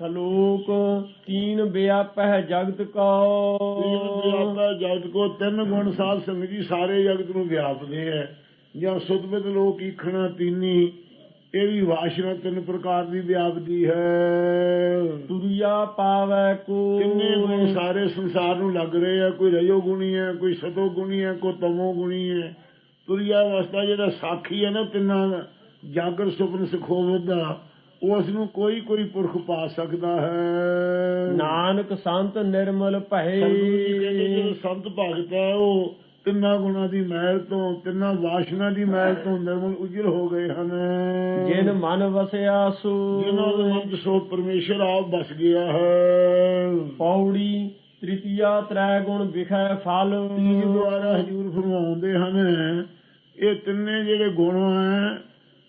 ਸਲੋਕ ਤੀਨ ਵਿਆਪਹਿ ਜਗਤ ਕੋ। ਤੀਨ ਵਿਆਪਾ ਜਗਤ ਕੋ ਤਿੰਨ ਗੁਣ ਸਾਧ ਸੰਗਤ ਜੀ ਸਾਰੇ ਜਗਤ ਨੂੰ ਵਿਆਪਦੇ ਹੈ ਜਾਂ ਸੁਤਬਿਤ ਲੋਕ ਈਖਣਾ ਤੀਨੀ ਇਹ ਵੀ ਵਾਸ਼ਨਾ ਤਿੰਨ ਪ੍ਰਕਾਰ ਦੀ ਵਿਆਪਦੀ ਹੈ। ਤੁਰਿਆ ਪਾਵੈ ਕੋ। ਕਿੰਨੇ ਗੁਣ ਸਾਰੇ ਸੰਸਾਰ ਨੂੰ ਲੱਗ ਰਹੇ ਆ ਕੋਈ ਰਜੋ ਗੁਣੀ ਹੈ ਕੋਈ ਸਤੋ ਗੁਣੀ ਹੈ ਕੋਈ ਤਮੋ ਗੁਣੀ ਹੈ ਤੁਰਿਆ ਅਵਸਥਾ ਜਿਹੜਾ ਸਾਖੀ ਹੈ ਨਾ ਤਿੰਨਾਂ ਦਾ, ਜਾਗਰ ਸੁਪਨ ਸੁਖੋਵਤ ਦਾ ਉਸ ਨੂੰ ਕੋਈ ਕੋਈ ਪੁਰਖ ਪਾ ਸਕਦਾ ਹੈ। ਨਾਨਕ ਸੰਤ ਨਿਰਮਲ ਭਏ। ਸੰਤ ਭਗਤ ਹੈ ਉਹ ਤਿੰਨਾਂ ਗੁਣਾਂ ਦੀ ਮਹਿਲ ਤੋਂ ਤਿੰਨਾਂ ਵਾਸ਼ਨਾ ਦੀ ਮਹਿਲ ਤੋਂ ਨਿਰਮਲ ਉਜਲ ਹੋ ਗਏ ਹਨ। ਜਿਨ ਮਨ ਵਸਿਆ ਸੋ। ਜਿਨ੍ਹਾਂ ਦੇ ਮਨ ਸੋ ਪਰਮੇਸ਼ਰ ਆਪ ਬਸ ਗਿਆ ਹੈ। ਪੌੜੀ ਤ੍ਰਿਤੀਆ ਤ੍ਰੈ ਗੁਣ ਵਿਖੈ ਫਲ। ਤੀਜ ਦੁਆਰਾ ਹਜੂਰ ਫਰਮਾਉਂਦੇ ਹਨ ਇਹ ਤਿੰਨੇ ਜਿਹੜੇ ਗੁਣ ਹੈ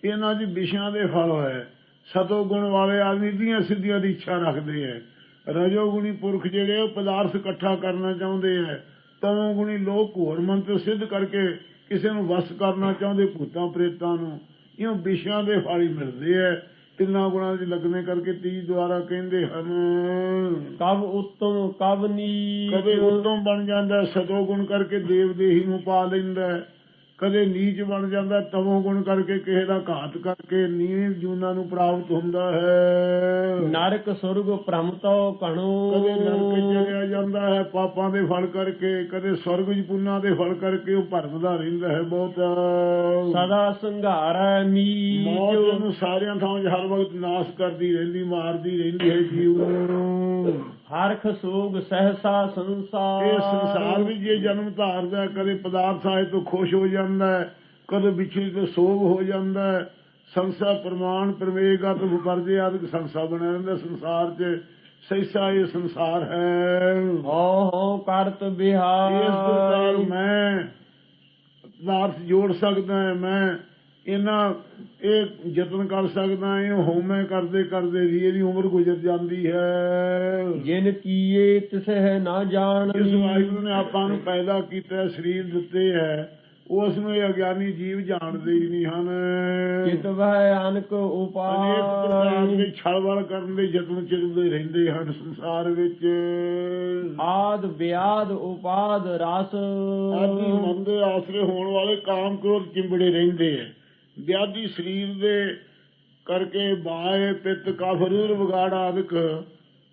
ਇਹਨਾਂ ਦੀ ਵਿਸ਼ਿਆਂ ਦੇ ਫਲ ਹੈ। ਸਤੋ ਗੁਣ ਵਾਲੇ ਆਦਮੀ ਦੀਆਂ ਸਿੱਧੀਆਂ ਦੀ ਇੱਛਾ ਰੱਖਦੇ ਹੈ ਰਜੋ ਗੁਣੀ ਪੁਰਖ ਜਿਹੜੇ ਉਹ ਪਦਾਰਥ ਇਕੱਠਾ ਕਰਨਾ ਚਾਹੁੰਦੇ ਹੈ ਤਮੋ ਗੁਣੀ ਲੋਕ ਘੋਰ ਮੰਤਰ ਸਿੱਧ ਕਰਕੇ ਕਿਸੇ ਨੂੰ ਵਸ ਕਰਨਾ ਚਾਹੁੰਦੇ ਭੂਤਾਂ ਪ੍ਰੇਤਾਂ ਨੂੰ। ਇਉਂ ਵਿਸ਼ਿਆਂ ਦੇ ਫਲ ਮਿਲਦੇ ਹੈ ਤਿੰਨਾਂ ਗੁਣਾਂ ਦੇ ਲੱਗਣੇ ਕਰਕੇ ਤੀਜ ਦੁਆਰਾ ਕਹਿੰਦੇ ਹਨ ਕਬ ਉਤਮ ਕਬ ਨੀਚ? ਕਦੇ ਉਤਮ ਬਣ ਜਾਂਦਾ ਸਤੋ ਗੁਣ ਕਰਕੇ ਦੇਵ ਦੇਹੀ ਨੂੰ ਪਾ ਲੈਂਦਾ। ਕਦੇ ਨੀਚ ਬਣ ਜਾਂਦਾ ਤਮੋ ਗੁਣ ਕਰਕੇ ਕਿਸੇ ਦਾ ਘਾਤ ਕਰਕੇ ਨੀਵੀਂ ਜੂਨਾਂ ਨੂੰ ਪ੍ਰਾਪਤ ਹੁੰਦਾ ਹੈ। ਨਰਕ ਸੁਰਗ ਭ੍ਰਮ ਤੋ ਕਣੋ ਕਦੇ ਨਰਕ ਚਲਿਆ ਜਾਂਦਾ ਹੈ ਪਾਪਾਂ ਦੇ ਫਲ ਕਰਕੇ ਕਦੇ ਸਵਰਗ ਚ ਪੁੰਨਾਂ ਦੇ ਫਲ ਕਰਕੇ ਉਹ ਭਰਮਦਾ ਰਹਿੰਦਾ ਹੈ ਬਹੁਤ। ਸਦਾ ਸੰਘਾਰੈ ਮੌਤ ਮੀਚ ਨੂੰ ਸਾਰਿਆਂ ਥਾਂ ਹਰ ਵਕਤ ਨਾਸ਼ ਕਰਦੀ ਰਹਿੰਦੀ ਮਾਰਦੀ ਰਹਿੰਦੀ ਹੈ ਜੀਵ ਨੂੰ ਹਰਖ ਸੋਗ ਸਹਸਾ ਸੰਸਾਰ। ਇਹ ਸੰਸਾਰ ਵਿੱਚ ਜੇ ਜਨਮ ਧਾਰਦਾ ਕਦੇ ਪਦਾਰਥ ਆਏ ਤੋਂ ਖੁਸ਼ ਹੋ ਜਾਂਦਾ ਹੈ ਕਦੇ ਵਿਛੜੀ ਤੋਂ ਸੋਗ ਹੋ ਜਾਂਦਾ ਹੈ ਸੰਸਾ ਪ੍ਰਮਾਣ ਪਰਮੇਗਾ ਤੋਂ ਵਰਜੇ ਆਦਿਕ ਸੰਸਾ ਬਣਿਆ ਰਹਿੰਦਾ ਸੰਸਾਰ 'ਚ। ਸੈਸਾ ਇਹ ਸੰਸਾਰ ਹੈ। ਹੋ ਹੋ ਕਰਤ ਬਿਹਾਰ। ਇਸ ਪ੍ਰਕਾਰ ਮੈਂ ਪਦਾਰਥ ਜੋੜ ਸਕਦਾ ਮੈਂ ਇਹਨਾਂ ਇਹ ਯਤਨ ਕਰ ਸਕਦਾ ਹਾਂ ਹੋਮੇ ਕਰਦੇ ਕਰਦੇ ਵੀ ਇਹਦੀ ਉਮਰ ਗੁਜ਼ਰ ਜਾਂਦੀ ਹੈ। ਜਿਨ ਕੀਏ ਤਿਸਹਿ ਨਾ ਜਾਣ। ਇਸ ਵਾਹਿਗੁਰੂ ਨੇ ਆਪਾਂ ਨੂੰ ਪੈਦਾ ਕੀਤਾ ਹੈ, ਸਰੀਰ ਦਿੱਤੇ ਹੈ ਉਸ ਨੂੰ ਇਹ ਅਗਿਆਨੀ ਜੀਵ ਜਾਣਦੇ ਹੀ ਨਹੀਂ ਹਨ। ਚਿਤ ਵਹਿ ਅਨਕ ਅਨੇਕ ਪ੍ਰਕਾਰ ਉਪਾਇ ਦੇ ਛਲਵਲ ਕਰਨ ਦੇ ਯਤਨ ਚਿਰਦੇ ਰਹਿੰਦੇ ਹਨ ਸੰਸਾਰ ਵਿੱਚ। ਆਦ ਵਿਆਦ ਉਪਾਦ ਰਸ। ਆਦਿ ਮਨ ਦੇ ਆਸਰੇ ਹੋਣ ਵਾਲੇ ਕਾਮ ਕ੍ਰੋਧ ਚਿੰਬੜੇ ਰਹਿੰਦੇ ਹੈ। ਵਿਆਧੀ ਸਰੀਰ ਦੇ ਕਰਕੇ ਬਾਏ ਪਿੱਤ ਕਫਰੂਰ ਵਿਗਾੜ ਆਦਿਕ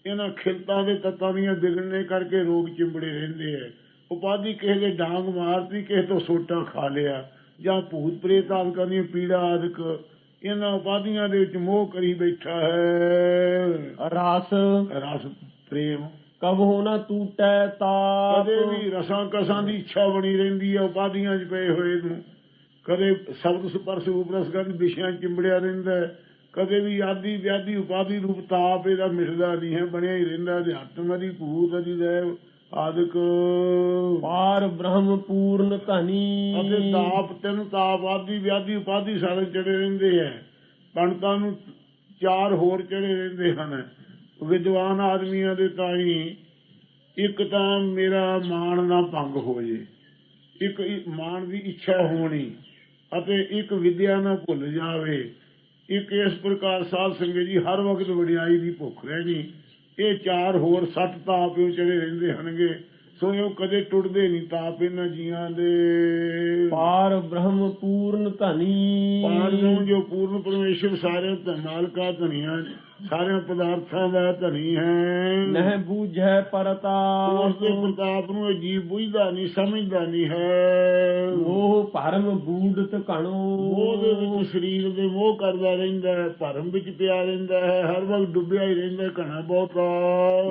ਇਹਨਾਂ ਖਿਲਤਾਂ ਦੇ ਤੱਤਾਂ ਦੀਆਂ ਵਿਗੜਨੇ ਕਰਕੇ ਰੋਗ ਚਿੰਬੜੇ ਰਹਿੰਦੇ ਹੈ ਉਪਾਧੀ ਕਿਸੇ ਦੇ ਡਾਂਗ ਮਾਰਤੀ ਕਿਸੇ ਤੋਂ ਸੋਟਾ ਖਾ ਲਿਆ ਜਾਂ ਭੂਤ ਪ੍ਰੇਤ ਆਦਿਕਾਂ ਦੀਆਂ ਪੀੜਾ ਆਦਿਕ ਇਹਨਾਂ ਉਪਾਧੀਆਂ ਦੇ ਵਿੱਚ ਮੋਹ ਕਰੀ ਬੈਠਾ ਹੈ। ਰਸ। ਰਸ ਪ੍ਰੇਮ। ਕਬਹੁ ਨ ਟੂਟੈ ਤਾਪ। ਕਦੇ ਵੀ ਰਸਾਂ ਕਸਾਂ ਦੀ ਇੱਛਾ ਬਣੀ ਰਹਿੰਦੀ ਹੈ ਉਪਾਧੀਆਂ 'ਚ ਪਏ ਹੋਏ ਨੂੰ। ਕਦੇ ਸ਼ਬਦ ਸਪਰਸ਼ ਉਪਰਸ ਕਰਨ ਵਿਸ਼ਿਆਂ ਚਿੰਬੜਿਆ ਰਹਿੰਦਾ ਕਦੇ ਵੀ ਆਦੀ ਵਿਆਦੀ ਉਪਾਧੀ ਰੂਪ ਤਾਪ ਇਹਦਾ ਮਿਟਦਾ ਨਹੀਂ ਹੈ ਬਣਿਆ ਹੀ ਰਹਿੰਦਾ ਅਧਿਆਤਮ ਦੀ ਭੂਤ ਦੇ ਆਦਿਕ। ਪਾਰ ਬ੍ਰਹਮ ਪੂਰਨ ਧਨੀ। ਅਤੇ ਤਾਪ ਤਿੰਨ ਤਾਪ ਆਦੀ ਵਿਆਦੀ ਉਪਾਧੀ ਸਾਰੇ ਚੜੇ ਰਹਿੰਦੇ ਹੈ। ਪੰਡਤਾਂ ਨੂੰ ਚਾਰ ਹੋਰ ਚੜੇ ਰਹਿੰਦੇ ਹਨ। ਵਿਦਵਾਨ ਆਦਮੀਆਂ ਦੇ ਤਾਈ ਇੱਕ ਤਾਂ ਮੇਰਾ ਮਾਣ ਨਾ ਭੰਗ ਹੋ ਜੇ ਇੱਕ ਮਾਣ ਦੀ ਇੱਛਾ ਹੋਣੀ। ਅਤੇ ਇੱਕ ਵਿਦਿਆ ਨਾ ਭੁੱਲ ਜਾਵੇ। ਇੱਕ ਇਸ ਪ੍ਰਕਾਰ ਸਾਧ ਸੰਗਤ ਜੀ ਹਰ ਵਕਤ ਵਡਿਆਈ ਦੀ ਭੁੱਖ ਰਹਿਣੀ। ਇਹ ਚਾਰ ਹੋਰ ਸੱਤ ਤਾਪ ਇਹ ਚੜੇ ਰਹਿੰਦੇ ਹਨਗੇ ਸੋ ਇਹ ਕਦੇ ਟੁੱਟਦੇ ਨਹੀਂ ਤਾਪ ਇਹਨਾਂ ਜੀਆਂ ਦੇ। ਪਾਰ ਬ੍ਰਹਮ ਪੂਰਨ ਧਨੀ। ਪਾਰ ਨੂੰ ਜੋ ਪੂਰਨ ਪਰਮੇਸ਼ਰ ਸਾਰੇ ਧਨਾਲ ਕਾ ਧਨੀਆਂ ਸਾਰੇ ਪਦਾਰਥਾਂ ਦਾ ਧਨੀ ਹੈ। ਨਹਿ ਬੂਝੈ ਉਸ ਪਰਤਾਪ ਦੇ ਪ੍ਰਤਾਪ ਨੂੰ ਜੀਵ ਬੁਝਦਾ ਨਹੀਂ ਸਮਝਦਾ ਨਹੀਂ ਹੈ। ਮੋਹ ਭਰਮ ਬੂਡਤ ਕਣੋ ਮੋਹ ਦੇ ਵਿੱਚ ਸਰੀਰ ਦੇ ਮੋਹ ਕਰਦਾ ਰਹਿੰਦਾ ਹੈ ਭਰਮ ਵਿੱਚ ਪਿਆ ਰਹਿੰਦਾ ਹੈ ਹਰ ਵਕਤ ਡੁੱਬਿਆ ਹੀ ਰਹਿੰਦਾ ਘਣਾ ਬਹੁਤਾ।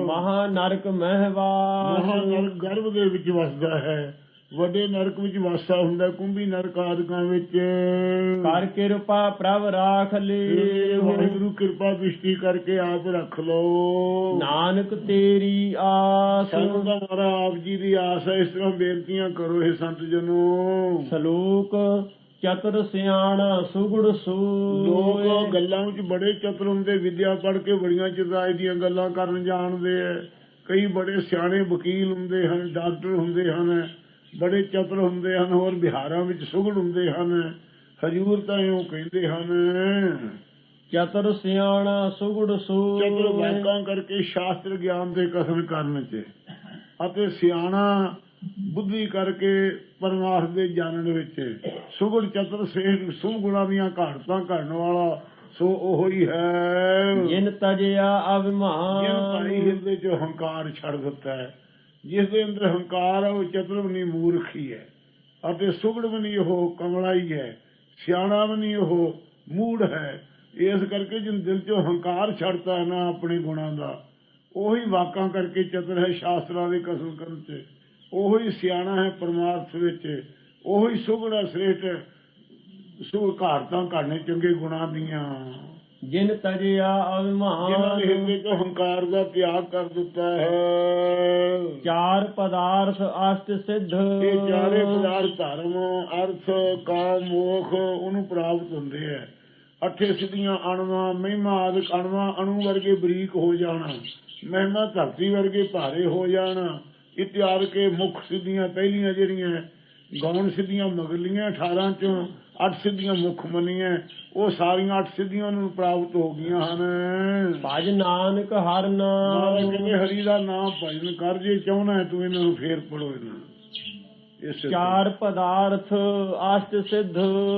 ਮਹਾ ਨਰਕ ਮਹਿਵਾਸ ਮਹਾ ਨਰਕ ਗਰਭ ਦੇ ਵਿੱਚ ਵਸਦਾ ਹੈ। ਵੱਡੇ ਨਰਕ ਵਿੱਚ ਵਾਸਾ ਹੁੰਦਾ ਕੁੰਭੀ ਨਰਕ ਆਦਿਕਾਂ ਵਿੱਚ। ਕਰ ਕਿਰਪਾ ਪ੍ਰਭ ਰਾਖ ਲੇ। ਵਾਹਿਗੁਰੂ ਕਿਰਪਾ ਦ੍ਰਿਸ਼ਟੀ ਕਰਕੇ ਆਪ ਰੱਖ ਲਓ। ਨਾਨਕ ਤੇਰੀ ਆਸ। ਸਾਨੂੰ ਤਾਂ ਮਾਰਾ ਆਪ ਜੀ ਦੀ ਆਸ ਹੈ ਇਸ ਤਰ੍ਹਾਂ ਬੇਨਤੀਆਂ ਕਰੋ ਇਹ ਸੰਤ ਜਨੋ। ਸ਼ਲੋਕ ਚਤੁਰ ਸਿਆਣਾ ਸੁਗੜ ਸੂ ਲੋਕ ਗੱਲਾਂ ਵਿੱਚ ਬੜੇ ਚਤੁਰ ਹੁੰਦੇ ਵਿਦਿਆ ਪੜ੍ਹ ਕੇ ਬੜੀਆਂ ਚਤੁਰਾਈ ਦੀਆਂ ਗੱਲਾਂ ਕਰਨ ਜਾਣਦੇ ਐ। ਕਈ ਬੜੇ ਸਿਆਣੇ ਵਕੀਲ ਹੁੰਦੇ ਹਨ ਡਾਕਟਰ ਹੁੰਦੇ ਹਨ। ਬੜੇ ਚਤੁਰ ਹੁੰਦੇ ਹਨ ਹੋਰ ਬਿਹਾਰਾਂ ਵਿੱਚ ਸੁਗੜ ਹੁੰਦੇ ਹਨ। ਹਜੂਰ ਤਾਂ ਇਉਂ ਕਹਿੰਦੇ ਹਨ ਚਤੁਰ ਸਿਆਣਾ ਸੁਗੜ ਚਤੁਰ ਸੂਰ ਵਾਕਾਂ ਕਰਕੇ ਸ਼ਾਸਤਰ ਗਿਆਨ ਦੇ ਕਥਨ ਕਰਨ ਚ। ਅਤੇ ਸਿਆਣਾ ਬੁੱਧੀ ਕਰਕੇ ਪਰਮਾਰਥ ਦੇ ਜਾਣਨ ਵਿੱਚ। ਸੁਗੜ ਚਤੁਰ ਸੇਠ ਸੁਗੁਣਾ ਦੀਆਂ ਘਾਟਾਂ ਕਰਨ ਵਾਲਾ ਸੋ ਉਹ ਹੀ। ਹੈ ਜਿਨ ਤਜਿਆ ਜਿਨ ਭਾਈ ਅਭਿਮਾਨ ਹਿਰਦੇ ਚ ਹੰਕਾਰ ਛੱਡ ਦਿੱਤਾ ਹੈ। ਜਿਸ ਦੇ ਅੰਦਰ ਹੰਕਾਰ ਹੈ ਉਹ ਚਤੁਰ ਵੀ ਹੈ ਅਤੇ ਸੁਗੜ ਉਹ ਕਮਲਾ ਹੈ ਸਿਆਣਾ ਵੀ ਨਹੀਂ, ਉਹ ਮੂੜ ਹੈ। ਇਸ ਕਰਕੇ ਜਿਨ ਦਿਲ ਚੋਂ ਹੰਕਾਰ ਛੱਡਤਾ ਹੈ ਨਾ ਆਪਣੇ ਗੁਣਾਂ ਦਾ, ਉਹੀ ਵਾਕਾਂ ਕਰਕੇ ਚਤੁਰ ਹੈ ਸ਼ਾਸਤਰਾਂ ਦੇ ਕਸਲ ਕਰਨ ਚ। ਉਹੀ ਸਿਆਣਾ ਹੈ ਪਰਮਾਰਥ ਵਿੱਚ। ਉਹੀ ਸੁਗੜ ਹੈ, ਸ੍ਰੇਸ਼ਟ ਸੁਗ ਘਾਟਾਂ ਕਾਢਣੇ ਚੰਗੇ ਗੁਣਾਂ ਦੀਆਂ। ਜਿਨ ਤਜਿਆ ਜਿਨ੍ਹਾਂ ਨੇ ਅਭਿਮਾਨ ਹੰਕਾਰ ਦਾ ਤਿਆਗ ਕਰ ਦਿੱਤਾ ਹੈ। ਚਾਰ ਪਦਾਰਥ ਅਸ਼ਟ ਸਿੱਧ। ਇਹ ਚਾਰੇ ਪਦਾਰਥ ਧਰਮ ਅਰਥ ਕਾਮ ਮੋਖ ਉਹਨੂੰ ਪ੍ਰਾਪਤ ਹੁੰਦੇ ਹੈ। ਅੱਠੇ ਸਿੱਧੀਆਂ ਅਣਵਾ ਮਹਿਮਾ ਆਦਿਕ ਅਣਵਾ ਅਣੂ ਵਰਗੇ ਬਰੀਕ ਹੋ ਜਾਣਾ। ਮਹਿਮਾ ਧਰਤੀ ਵਰਗੇ ਭਾਰੇ ਹੋ ਜਾਣਾ। ਇਤਿਆਰ ਕੇ ਮੁੱਖ ਸਿੱਧੀਆਂ ਪਹਿਲੀਆਂ ਜਿਹੜੀਆਂ ਗੌਣ ਸਿੱਧੀਆਂ ਮਗਲੀਆਂ 18 ਚੋਂ ਅੱਠ ਸਿੱਧੀਆਂ ਮੁੱਖ ਮੰਨੀਆਂ ਉਹ ਸਾਰੀਆਂ ਅੱਠ ਸਿੱਧੀਆਂ ਨੂੰ ਪ੍ਰਾਪਤ ਹੋ ਗਈਆਂ ਹਨ। ਭਜ ਨਾਨਕ ਹਰ ਮਹਾਰਾਜ ਨਾਮ ਕਹਿੰਦੇ ਹਰੀ ਦਾ ਨਾਮ ਭਜਨ ਕਰ ਜੇ ਚਾਹਣਾ ਤੂੰ ਇਹਨਾਂ ਨੂੰ ਫੇਰ ਪੜੋ ਇਹਨਾਂ ਚਾਰ ਪਦਾਰਥ ਅਸ਼ਟ ਸਿੱਧ।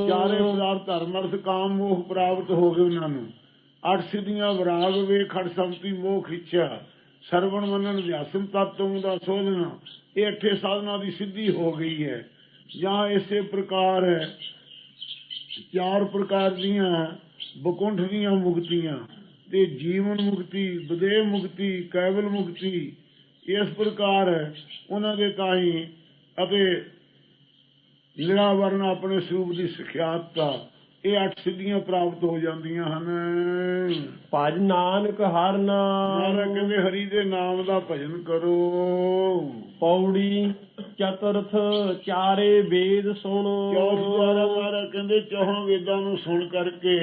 ਚਾਰੇ ਪਦਾਰਥ ਧਰਮ ਅਰਥ ਕਾਮ ਮੋਹ ਪ੍ਰਾਪਤ ਹੋ ਗਏ ਉਹਨਾਂ ਨੂੰ। ਅੱਠ ਸਿੱਧੀਆਂ ਵਿਰਾਗ ਵੇਖ ਖੜ ਸੰਪਤੀ ਮੋਖ ਇੱਛਾ। ਸਰਵਣ ਮੰਨਣ ਅਧਿਆਸਮ ਤਤਵ ਦਾ ਸੋਧਨਾ ਇਹ ਅੱਠੇ ਸਾਧਨਾ ਦੀ ਸਿੱਧੀ ਹੋ ਗਈ ਹੈ। ਜਾਂ ਇਸੇ ਪ੍ਰਕਾਰ ਹੈ ਚਾਰ ਪ੍ਰਕਾਰ ਦੀਆਂ ਬਕੁੰਠ ਦੀਆਂ ਮੁਕਤੀਆਂ ਤੇ ਜੀਵਨ ਮੁਕਤੀ ਵਿਦੇਹ ਮੁਕਤੀ ਕੈਵਲ ਮੁਕਤੀ ਇਸ ਪ੍ਰਕਾਰ ਹੈ ਉਹਨਾਂ ਦੇ ਤਾਈ ਅਤੇ ਨਿਰਾਵਰਨ ਆਪਣੇ ਸਰੂਪ ਦੀ ਸਿਖਿਆਤਤਾ ਇਹ ਅੱਠ ਸਿੱਧੀਆਂ ਪ੍ਰਾਪਤ ਹੋ ਜਾਂਦੀਆਂ ਹਨ। ਭਜ ਨਾਨਕ ਹਰ ਨਾਮ। ਕਹਿੰਦੇ ਹਰੀ ਦੇ ਨਾਮ ਦਾ ਭਜਨ ਕਰੋ। ਪੌੜੀ ਚਤੁਰਥ ਚਾਰੇ ਵੇਦ ਸੁਣੋ। ਚੌਥ ਦੁਆਰਾ ਕਹਿੰਦੇ ਚੌਹਾਂ ਵੇਦਾਂ ਨੂੰ ਸੁਣ ਕਰਕੇ।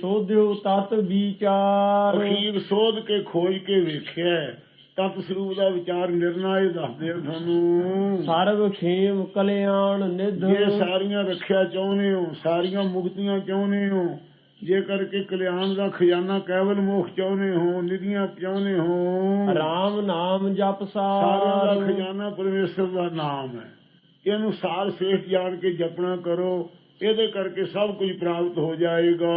ਸੋਧਿਓ ਤਤ ਵਿਚਾਰ। ਅਖੀਰ ਸੋਧ ਕੇ ਖੋਜ ਕੇ ਵੇਖਿਆ। ਤਤ ਸਰੂਪ ਦਾ ਵਿਚਾਰ ਨਿਰਣਾ ਇਹ ਦੱਸਦੇ ਤੁਹਾਨੂੰ ਸਰਬ ਖੇਮ ਕਲਿਆਣ ਨਿਧ। ਜੇ ਸਾਰੀਆਂ ਰੱਖਿਆ ਚਾਹੁੰਦੇ ਹੋ ਸਾਰੀਆਂ ਮੁਕਤੀਆਂ ਚਾਹੁੰਦੇ ਹੋ ਜੇ ਕਰਕੇ ਕਲਿਆਣ ਦਾ ਖਜ਼ਾਨਾ ਕੇਵਲ ਮੋਖ ਚਾਹੁੰਦੇ ਹੋ ਨਿਧੀਆਂ ਚਾਹੁੰਦੇ ਹੋ। ਰਾਮ ਨਾਮ ਜਪ ਸਾਰਿਆਂ ਦਾ ਸਾਰ। ਖਜ਼ਾਨਾ ਪਰਮੇਸ਼ਰ ਦਾ ਨਾਮ ਹੈ। ਇਹਨੂੰ ਸਾਰ ਸੇਠ ਜਾਣ ਕੇ ਜਪਣਾ ਕਰੋ ਇਹਦੇ ਕਰਕੇ ਸਭ ਕੁਝ ਪ੍ਰਾਪਤ ਹੋ ਜਾਏਗਾ।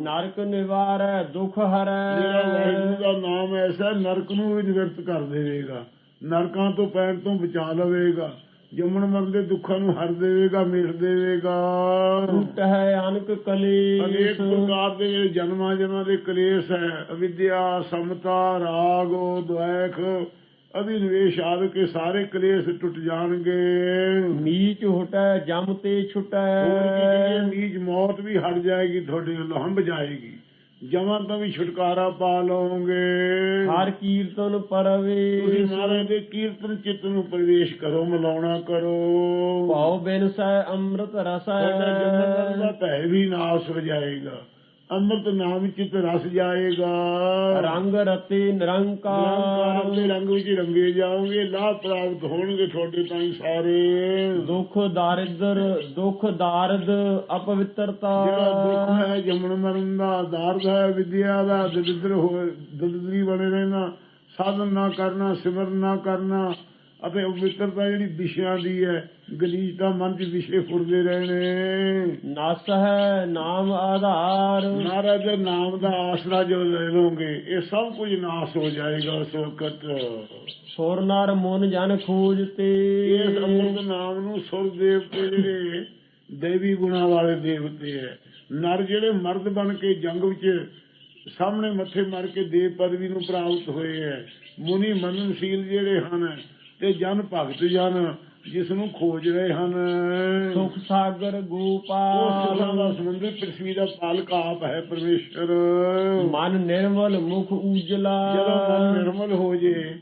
ਨਰਕ ਨਿਵਾਰੈ ਦੁਖ ਜਿਹੜਾ ਵਾਹਿਗੁਰੂ ਹਰੈ ਦਾ ਨਾਮ ਐਸਾ ਹੈ, ਨਰਕ ਨੂੰ ਵੀ ਨਿਵਰਤ ਕਰ ਦੇਵੇਗਾ। ਨਰਕਾਂ ਤੋਂ ਪੈਣ ਤੋਂ ਬਚਾ ਲਵੇਗਾ। ਜੰਮਣ ਮਰਨ ਦੇ ਦੁੱਖਾਂ ਨੂੰ ਹਰ ਦੇਵੇਗਾ ਮਿਟ ਦੇਵੇਗਾ। ਟੁੱਟ ਹੈ ਅਨਕ ਕਲੇਸ਼। ਅਨੇਕ ਪ੍ਰਕਾਰ ਦੇ ਜਿਹੜੇ ਜਨਮਾਂ ਜਨਮਾਂ ਦੇ ਕਲੇਸ਼ ਹੈ। ਅਵਿਦਿਆ ਸਮਤਾ ਰਾਗ ਦੁਆਖ ਅਭਿਨਵੇਸ਼ ਆਦਿ ਕੇ ਸਾਰੇ ਕਲੇਸ਼ ਟੁੱਟ ਜਾਣਗੇ। ਨੀਚ ਹੁਟੈ ਜਮ ਤੇ ਛੁਟੈ। ਨੀਚ ਮੌਤ ਵੀ ਹਟ ਜਾਏਗੀ ਤੁਹਾਡੇ ਵੱਲੋਂ ਹੰਭ ਜਾਏਗੀ। ਜਮਾਂ ਤੋਂ ਵੀ ਛੁਟਕਾਰਾ ਪਾ ਲਓਗੇ। ਹਰ ਕੀਰਤਨ ਤੁਸੀਂ ਪਰਵੇਸ਼ ਮਹਾਰਾਜ ਦੇ ਕੀਰਤਨ ਚਿੱਤ ਨੂੰ ਪ੍ਰਵੇਸ਼ ਕਰੋ ਮਿਲਾਉਣਾ ਕਰੋ। ਪਾਉ ਬਿਨਸੈ ਅੰਮ੍ਰਿਤ ਰਸੈ। ਜਨਮ ਦਾ ਭੈ ਵੀ ਨਾਸ ਹੋ ਜਾਏਗਾ। ਅੰਮ੍ਰਿਤ ਨਾਮ ਚਿੱਤ ਰਸ ਜਾਏਗਾ। ਰੰਗ ਰਤੇ ਨਿਰੰਕਾਰ। ਦੇ ਰੰਗ ਵਿੱਚ ਰੰਗੇ ਜਾਓਗੇ ਲਾਭ ਪ੍ਰਾਪਤ ਹੋਣਗੇ ਤੁਹਾਡੇ ਤਾਈਂ ਸਾਰੇ। ਦੁਖ ਦਾਰਿਦਰ ਦੁਖ ਦਾਰਦ ਅਪਵਿੱਤਰਤਾ। ਜਿਹੜਾ ਦੁੱਖ ਹੈ ਜੰਮਣ ਮਰਨ ਦਾ ਦਾਰਦ ਹੈ ਵਿਦਿਆ ਦਾ ਦਰਿਦਰ ਹੋ ਦਰਿਦਰੀ ਬਣੇ ਰਹਿਣਾ ਸਾਧਨ ਨਾ ਕਰਨਾ ਸਿਮਰਨ ਨਾ ਕਰਨਾ ਅਤੇ ਪਵਿੱਤਰਤਾ ਜਿਹੜੀ ਵਿਸ਼ਿਆਂ ਦੀ ਹੈ ਗਲੀਚਤਾ ਮਨ ਚ ਵਿਸ਼ੇ ਫੁਰਦੇ ਰਹਿਣੇ। ਨਸ ਹੈ ਨਾਮ ਆਧਾਰ। ਮਹਾਰਾਜ ਦੇ ਨਾਮ ਦਾ ਆਸਰਾ ਜੋ ਲੈ ਲਓਗੇ ਇਹ ਸਭ ਕੁਝ ਨਾਸ ਹੋ ਜਾਏਗਾ ਉਸ ਵਕਤ। ਸੁਰ ਨਰ ਮਨ ਜਨ ਖੋਜ ਤੇ। ਇਸ ਅੰਮ੍ਰਿਤ ਨਾਮ ਨੂੰ ਸੁਰ ਦੇਵਤੇ ਜਿਹੜੇ ਦੇਵੀ ਗੁਣਾ ਵਾਲੇ ਦੇਵਤੇ ਹੈ। ਨਰ ਜਿਹੜੇ ਮਰਦ ਬਣ ਕੇ ਜੰਗ ਵਿੱਚ ਸਾਹਮਣੇ ਮੱਥੇ ਮਾਰ ਕੇ ਦੇਵ ਪਦਵੀ ਨੂੰ ਪ੍ਰਾਪਤ ਹੋਏ ਹੈ। ਮੁਨੀ ਮਨਨਸ਼ੀਲ ਜਿਹੜੇ ਹਨ ਤੇ ਜਨ ਭਗਤ ਜਨ ਜਿਸ ਨੂੰ ਖੋਜ ਰਹੇ ਹਨ। ਸੁਖ ਸਾਗਰ ਉਹ ਸੁਖਾਂ ਦਾ ਗੋਪਾਲ ਸਮੁੰਦਰ ਪ੍ਰਿਥਵੀ ਦਾ ਪਾਲਕ ਆਪ ਹੈ ਪਰਮੇਸ਼ਰ। ਮਨ ਨਿਰਮਲ ਮੁਖ ਉਜਲਾ। ਜਦੋਂ ਮਨ ਨਿਰਮਲ ਹੋ ਜੇ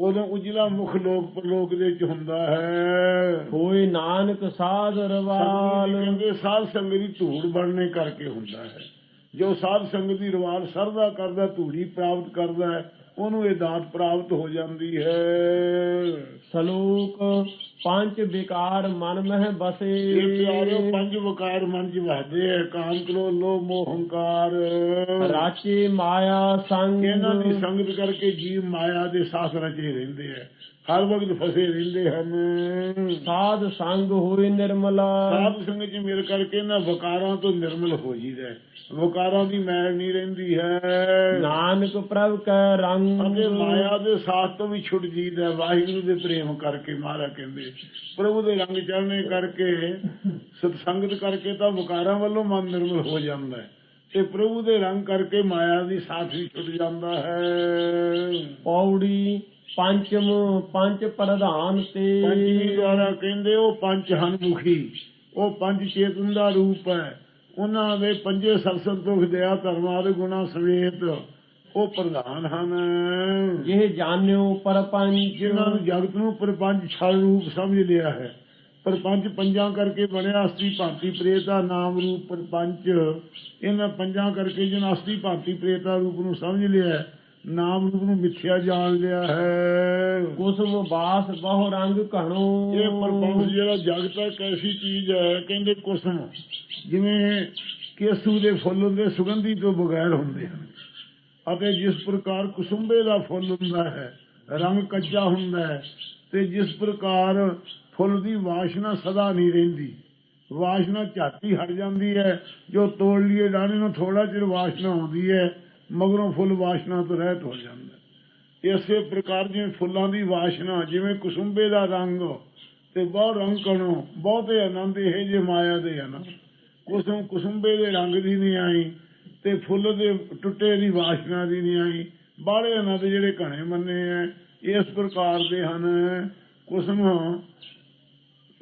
ਉਦੋਂ ਉਜਲਾ ਮੁਖ ਲੋਕ ਪਰਲੋਕ ਦੇ ਵਿੱਚ ਹੁੰਦਾ ਹੈ। ਹੋਏ ਨਾਨਕ ਸਾਧ ਰਵਾਲ। ਕਹਿੰਦੇ ਸਾਧ ਸੰਗਤ ਦੀ ਧੂੜ ਬਣਨੇ ਕਰਕੇ ਹੁੰਦਾ ਹੈ। ਜੋ ਸਾਧ ਸੰਗਤ ਦੀ ਰਵਾਲ ਸਰਦਾ ਕਰਦਾ ਧੂੜੀ ਪ੍ਰਾਪਤ ਕਰਦਾ ਹੈ ਉਹਨੂੰ ਇਹ ਦਾਤ ਪ੍ਰਾਪਤ ਹੋ ਜਾਂਦੀ ਹੈ। ਸਲੋਕ ਪੰਜ ਵਿਕਾਰ ਮਨ ਮਹਿ ਬਸੇ। ਇਹ ਪਿਆਰੇ ਪੰਜ ਵਕਾਰ ਮਨ ਚ ਵਸਦੇ ਹੈ ਕਾਮ ਕ੍ਰੋਧ ਲੋਭ ਮੋਹ ਹੰਕਾਰ। ਰਾਚੇ ਮਾਇਆ ਸੰਗ। ਇਹਨਾਂ ਦੀ ਸੰਗਤ ਕਰਕੇ ਜੀਵ ਮਾਇਆ ਦੇ ਸਾਥ ਰਚੇ ਰਹਿੰਦੇ ਹੈ ਹਰ ਵਕਤ ਫਸੇ ਰਹਿੰਦੇ ਹਨ। ਸਾਧ ਸੰਗ ਹੋਏ ਨਿਰਮਲਾ। ਸਾਧ ਸੰਗਤ ਚ ਮਿਲ ਕਰਕੇ ਇਹਨਾਂ ਵਕਾਰਾਂ ਤੋਂ ਨਿਰਮਲ ਹੋ। ਜੀਦਾ। ਵਕਾਰਾਂ ਦੀ ਮੈਲ ਨਹੀਂ ਰਹਿੰਦੀ ਹੈ। ਨਾਨਕ ਪ੍ਰਭ ਕੈ ਰੰਗ। ਅਤੇ ਮਾਇਆ ਦੇ ਸਾਥ ਤੋਂ ਵੀ ਛੁੱਟ ਜੀਦਾ। ਵਾਹਿਗੁਰੂ ਦੇ ਪ੍ਰੇਮ ਕਰਕੇ ਮਹਾਰਾ ਕਹਿੰਦੇ ਪ੍ਰਭੂ ਦੇ ਰੰਗ ਚੜ੍ਹਨੇ ਕਰਕੇ ਸਤਸੰਗਤ ਕਰਕੇ ਤਾਂ ਵਕਾਰਾਂ ਵੱਲੋਂ ਮਨ ਨਿਰਮਲ ਹੋ ਜਾਂਦਾ ਹੈ। ਤੇ ਪ੍ਰਭੂ ਦੇ ਰੰਗ ਕਰਕੇ ਮਾਇਆ ਦੀ ਸਾਥ ਵੀ ਛੁੱਟ ਜਾਂਦਾ ਹੈ। ਪੌੜੀ ਪੰਚਮ ਪੰਜ ਪ੍ਰਧਾਨ ਤੇ ਦੁਆਰਾ ਕਹਿੰਦੇ ਉਹ ਪੰਜ ਹਨ ਮੁਖੀ। ਉਹ ਪੰਜ ਚੇਤਨ ਦਾ ਰੂਪ ਹੈ। ਉਹਨਾਂ ਦੇ ਪੰਜੇ ਸਬਸਤ ਦੁਖ ਦਇਆ ਧਰਮ ਗੁਣਾ ਸਮੇਤ ਉਹ ਪ੍ਰਧਾਨ ਹਨ। ਇਹ ਜਾਣਿਓ ਪਰਪੰਚ। ਜਿਨ੍ਹਾਂ ਨੂੰ ਜਗਤ ਨੂੰ ਪ੍ਰਪੰਚ ਛਲ ਰੂਪ ਸਮਝ ਲਿਆ ਹੈ। ਪ੍ਰਪੰਚ ਪੰਜਾਂ ਕਰਕੇ ਬਣਿਆ ਅਸਲੀ ਭਾਂਤੀ ਪ੍ਰੇਤ ਦਾ ਨਾਮ ਰੂਪ ਪ੍ਰਪੰਚ। ਇਹਨਾਂ ਪੰਜਾਂ ਕਰਕੇ ਜਿਹਨਾਂ ਅਸਲੀ ਭਾਂਤੀ ਪ੍ਰੇਤ ਦਾ ਰੂਪ ਨੂੰ ਸਮਝ ਲਿਆ ਹੈ, ਨਾਮ ਰੂਪ ਨੂੰ ਮਿੱਥਿਆ ਜਾਣ ਲਿਆ ਹੈ। ਕੁਸਮ ਬਾਸ ਬਹੁ ਰੰਗ ਘਣੋ। ਇਹ ਪਰਪੰਚ ਜਿਹੜਾ ਜਗਤ ਹੈ ਕੈਸੀ ਚੀਜ਼ ਹੈ? ਕਹਿੰਦੇ ਕੁਸਮ ਜਿਵੇਂ ਕੇਸੂ ਦੇ ਫੁੱਲ ਹੁੰਦੇ ਸੁਗੰਧੀ ਤੋਂ ਬਗੈਰ ਹੁੰਦੇ ਹਨ। ਅਤੇ ਜਿਸ ਪ੍ਰਕਾਰ ਕੁਸੁੰਬੇ ਦਾ ਫੁੱਲ ਹੁੰਦਾ ਹੈ ਰੰਗ ਕੱਚਾ ਹੁੰਦਾ ਹੈ ਤੇ ਜਿਸ ਪ੍ਰਕਾਰ ਫੁੱਲ ਦੀ ਵਾਸ਼ਨਾ ਸਦਾ ਨਹੀਂ ਰਹਿੰਦੀ। ਵਾਸ਼ਨਾ ਝਾਤੀ ਹਟ ਜਾਂਦੀ ਹੈ। ਜੋ ਤੋੜ ਲਈਏ ਡਾਣੀ ਨੂੰ ਥੋੜਾ ਚਿਰ ਵਾਸ਼ਨਾ ਆਉਂਦੀ ਹੈ। ਮਗਰੋਂ ਫੁੱਲ ਵਾਸ਼ਨਾ ਤੋਂ ਰਹਿਤ ਹੋ ਜਾਂਦਾ। ਇਸੇ ਪ੍ਰਕਾਰ ਜਿਵੇਂ ਫੁੱਲਾਂ ਦੀ ਵਾਸ਼ਨਾ, ਜਿਵੇਂ ਕੁਸੁੰਬੇ ਦਾ ਰੰਗ ਤੇ ਬਹੁ ਰੰਗ ਕਣੋ ਬਹੁਤੇ ਆਨੰਦ, ਇਹ ਜੇ ਮਾਇਆ ਦੇ ਹਨ। ਕੁਸੁਮ ਕੁਸੁੰਬੇ ਦੇ ਰੰਗ ਦੀ ਨਹੀਂ ਆਈ ਤੇ ਫੁੱਲ ਦੇ ਟੁੱਟੇ ਦੀ ਵਾਸ਼ਨਾ ਦੀ ਨਹੀਂ ਆਈ। ਬਾਹਲੇ ਆਨੰਦ ਜਿਹੜੇ ਘਣੇ ਮੰਨੇ ਐ ਇਸ ਪ੍ਰਕਾਰ ਦੇ ਹਨ। ਕੁਸਮ